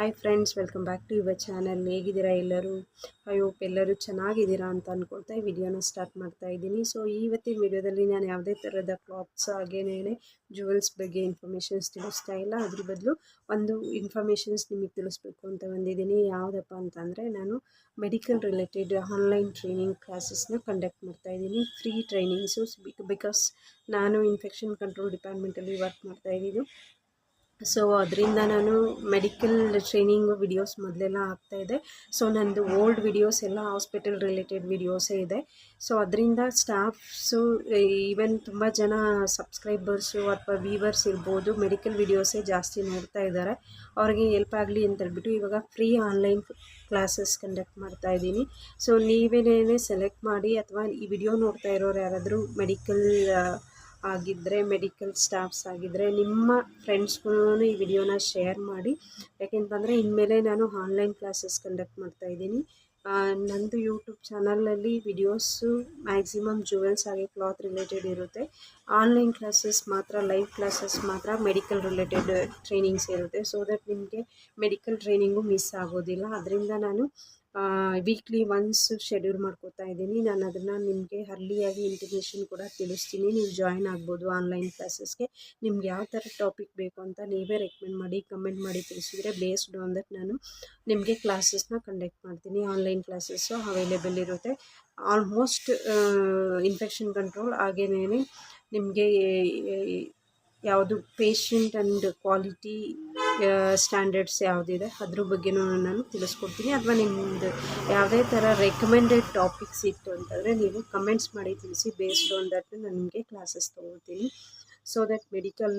Hi friends welcome back to Yuva channel ಹೇಗಿದ್ದೀರಾ ಎಲ್ಲರೂ? I hope ಎಲ್ಲರೂ ಚೆನ್ನಾಗಿದ್ದೀರಾ ಅಂತ ಅಂದ್ಕೊಳ್ತಾ ಈ ವಿಡಿಯೋನ ಸ್ಟಾರ್ಟ್ ಮಾಡ್ತಾ ಇದ್ದೀನಿ. ಸೊ ಇವತ್ತಿನ ವಿಡಿಯೋದಲ್ಲಿ ನಾನು ಯಾವುದೇ ಥರದ ಕ್ಲಾತ್ಸ್ ಹಾಗೇನೇ ಜುವೆಲ್ಸ್ ಬಗ್ಗೆ ಇನ್ಫಾರ್ಮೇಷನ್ಸ್ ತಿಳಿಸ್ತಾ ಇಲ್ಲ. ಅದ್ರ ಬದಲು ಒಂದು ಇನ್ಫಾರ್ಮೇಷನ್ಸ್ ನಿಮಗೆ ತಿಳಿಸ್ಬೇಕು ಅಂತ ಬಂದಿದ್ದೀನಿ. ಯಾವುದಪ್ಪ ಅಂತಂದರೆ, ನಾನು ಮೆಡಿಕಲ್ ರಿಲೇಟೆಡ್ ಆನ್ಲೈನ್ ಟ್ರೈನಿಂಗ್ ಕ್ಲಾಸಸ್ನ ಕಂಡಕ್ಟ್ ಮಾಡ್ತಾ ಇದ್ದೀನಿ. ಫ್ರೀ ಟ್ರೈನಿಂಗ್ಸು ಬಿಕಾಸ್ ನಾನು ಇನ್ಫೆಕ್ಷನ್ ಕಂಟ್ರೋಲ್ ಡಿಪಾರ್ಟ್ಮೆಂಟಲ್ಲಿ ವರ್ಕ್ ಮಾಡ್ತಾ ಇದ್ದೀನಿ. ಸೊ ಅದರಿಂದ ನಾನು ಮೆಡಿಕಲ್ ಟ್ರೈನಿಂಗ್ ವಿಡಿಯೋಸ್ ಮೊದಲೆಲ್ಲ ಆಗ್ತಾಯಿದೆ ಸೊ ನಂದು ಓಲ್ಡ್ ವಿಡಿಯೋಸ್ ಎಲ್ಲ ಹಾಸ್ಪಿಟಲ್ ರಿಲೇಟೆಡ್ ವಿಡಿಯೋಸೇ ಇದೆ. ಸೊ ಅದರಿಂದ ಸ್ಟಾಫ್ಸು ಈವನ್ ತುಂಬ ಜನ ಸಬ್ಸ್ಕ್ರೈಬರ್ಸು ಅಥವಾ ವೀವರ್ಸ್ ಇರ್ಬೋದು ಮೆಡಿಕಲ್ ವಿಡಿಯೋಸೇ ಜಾಸ್ತಿ ನೋಡ್ತಾ ಇದ್ದಾರೆ. ಅವ್ರಿಗೆ ಹೆಲ್ಪ್ ಆಗಲಿ ಅಂತ ಹೇಳ್ಬಿಟ್ಟು ಇವಾಗ ಫ್ರೀ ಆನ್ಲೈನ್ ಕ್ಲಾಸಸ್ ಕಂಡಕ್ಟ್ ಮಾಡ್ತಾ ಇದ್ದೀನಿ. ಸೊ ನೀವೇನೇ ಸೆಲೆಕ್ಟ್ ಮಾಡಿ ಅಥವಾ ಈ ವಿಡಿಯೋ ನೋಡ್ತಾ ಇರೋರು ಯಾರಾದರೂ ಮೆಡಿಕಲ್ ಆಗಿದ್ದರೆ ಮೆಡಿಕಲ್ ಸ್ಟಾಫ್ಸ್ ಆಗಿದ್ದರೆ ನಿಮ್ಮ ಫ್ರೆಂಡ್ಸ್ಗೂ ಈ ವಿಡಿಯೋನ ಶೇರ್ ಮಾಡಿ. ಯಾಕೆಂತಂದರೆ, ಇನ್ಮೇಲೆ ನಾನು ಆನ್ಲೈನ್ ಕ್ಲಾಸಸ್ ಕಂಡಕ್ಟ್ ಮಾಡ್ತಾ ಇದ್ದೀನಿ. ನಂದು ಯೂಟ್ಯೂಬ್ ಚಾನಲಲ್ಲಿ ವಿಡಿಯೋಸು ಮ್ಯಾಕ್ಸಿಮಮ್ ಜುವೆಲ್ಸ್ ಹಾಗೆ ಕ್ಲಾತ್ ರಿಲೇಟೆಡ್ ಇರುತ್ತೆ. ಆನ್ಲೈನ್ ಕ್ಲಾಸಸ್ ಮಾತ್ರ ಲೈವ್ ಕ್ಲಾಸಸ್ ಮಾತ್ರ ಮೆಡಿಕಲ್ ರಿಲೇಟೆಡ್ ಟ್ರೈನಿಂಗ್ಸ್ ಇರುತ್ತೆ. ಸೊ ದಟ್ ನಿಮಗೆ ಮೆಡಿಕಲ್ ಟ್ರೈನಿಂಗು ಮಿಸ್ ಆಗೋದಿಲ್ಲ. ಅದರಿಂದ ನಾನು ವೀಕ್ಲಿ ಒನ್ಸ್ ಶೆಡ್ಯೂಲ್ ಮಾಡ್ಕೋತಾ ಇದ್ದೀನಿ. ನಾನು ಅದನ್ನು ನಿಮಗೆ ಅರ್ಲಿಯಾಗಿ ಇಂಟಿಮೇಷನ್ ಕೂಡ ತಿಳಿಸ್ತೀನಿ. ನೀವು ಜಾಯಿನ್ ಆಗ್ಬೋದು ಆನ್ಲೈನ್ ಕ್ಲಾಸಸ್ಗೆ ನಿಮ್ಗೆ ಯಾವ ಥರ ಟಾಪಿಕ್ ಬೇಕು ಅಂತ ನೀವೇ ರೆಕಮೆಂಡ್ ಮಾಡಿ ಕಮೆಂಟ್ ಮಾಡಿ ತಿಳಿಸಿದರೆ ಬೇಸ್ಡ್ ಆನ್ ದಟ್ ನಾನು ನಿಮಗೆ ಕ್ಲಾಸಸ್ನ ಕಂಡಕ್ಟ್ ಮಾಡ್ತೀನಿ. ಆನ್ಲೈನ್ ಕ್ಲಾಸಸ್ಸು ಅವೈಲೇಬಲ್ ಇರುತ್ತೆ. ಆಲ್ಮೋಸ್ಟ್ ಇನ್ಫೆಕ್ಷನ್ ಕಂಟ್ರೋಲ್ ಹಾಗೇನೇ ನಿಮಗೆ ಯಾವುದು ಪೇಷಂಟ್ ಆ್ಯಂಡ್ ಕ್ವಾಲಿಟಿ ಸ್ಟ್ಯಾಂಡರ್ಡ್ಸ್ ಯಾವುದಿದೆ, ಅದ್ರ ಬಗ್ಗೆನೂ ನಾನು ತಿಳಿಸ್ಕೊಡ್ತೀನಿ. ಅಥವಾ ನಿಮ್ಮದು ಯಾವುದೇ ಥರ ರೆಕಮೆಂಡೆಡ್ ಟಾಪಿಕ್ಸ್ ಇತ್ತು ಅಂತಂದರೆ ನೀವು ಕಮೆಂಟ್ಸ್ ಮಾಡಿ ತಿಳಿಸಿ ಬೇಸ್ಡ್ ಆನ್ ದಟ್ ನಾನು ನಿಮಗೆ ಕ್ಲಾಸಸ್ ತೊಗೊಳ್ತೀನಿ. ಸೊ ದಟ್ ಮೆಡಿಕಲ್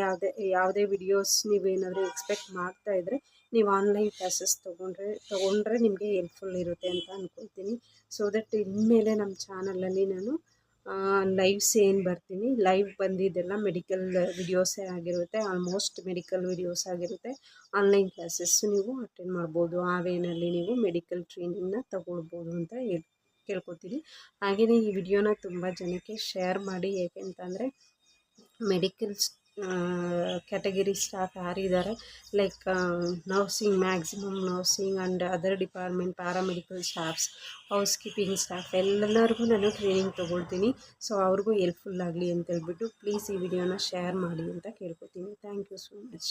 ಯಾವುದೇ ಯಾವುದೇ ವಿಡಿಯೋಸ್ ನೀವೇನಾದರೂ ಎಕ್ಸ್ಪೆಕ್ಟ್ ಮಾಡ್ತಾ ಇದ್ದರೆ ನೀವು ಆನ್ಲೈನ್ ಕ್ಲಾಸಸ್ ತೊಗೊಂಡ್ರೆ ತೊಗೊಂಡ್ರೆ ನಿಮಗೆ ಹೆಲ್ಪ್ಫುಲ್ ಇರುತ್ತೆ ಅಂತ ಅಂದ್ಕೊಳ್ತೀನಿ ಸೊ ದಟ್ ಇನ್ಮೇಲೆ ನಮ್ಮ ಚಾನಲಲ್ಲಿ ನಾನು ಲೈವ್ಸ್ ಏನು ಬರ್ತೀನಿ. ಲೈವ್ ಬಂದಿದ್ದೆಲ್ಲ ಮೆಡಿಕಲ್ ವಿಡಿಯೋಸೇ ಆಗಿರುತ್ತೆ. ಆಲ್ಮೋಸ್ಟ್ ಮೆಡಿಕಲ್ ವಿಡಿಯೋಸ್ ಆಗಿರುತ್ತೆ. ಆನ್ಲೈನ್ ಕ್ಲಾಸಸ್ಸು ನೀವು ಅಟೆಂಡ್ ಮಾಡ್ಬೋದು. ಆ ವೇನಲ್ಲಿ ನೀವು ಮೆಡಿಕಲ್ ಟ್ರೈನಿಂಗ್ನ ತಗೊಳ್ಬೋದು ಅಂತ ಹೇಳಿ, ಕೇಳ್ಕೊತೀನಿ. ಹಾಗೆಯೇ ಈ ವಿಡಿಯೋನ ತುಂಬ ಜನಕ್ಕೆ ಶೇರ್ ಮಾಡಿ. ಏಕೆಂತಂದರೆ ಮೆಡಿಕಲ್ ಕ್ಯಾಟಗರಿ ಸ್ಟಾಫ್ ಯಾರಿದ್ದಾರೆ like nursing maximum nursing and other department paramedical staffs house keeping staff ಎಲ್ಲರಿಗೂ ನಾನು ಟ್ರೈನಿಂಗ್ ತೊಗೊಳ್ತೀನಿ. ಸೊ ಅವ್ರಿಗೂ ಹೆಲ್ಪ್ಫುಲ್ ಆಗಲಿ ಅಂತ ಹೇಳ್ಬಿಟ್ಟು ಪ್ಲೀಸ್ ಈ ವಿಡಿಯೋನ ಶೇರ್ ಮಾಡಿ ಅಂತ ಕೇಳ್ಕೊತೀನಿ. Thank you so much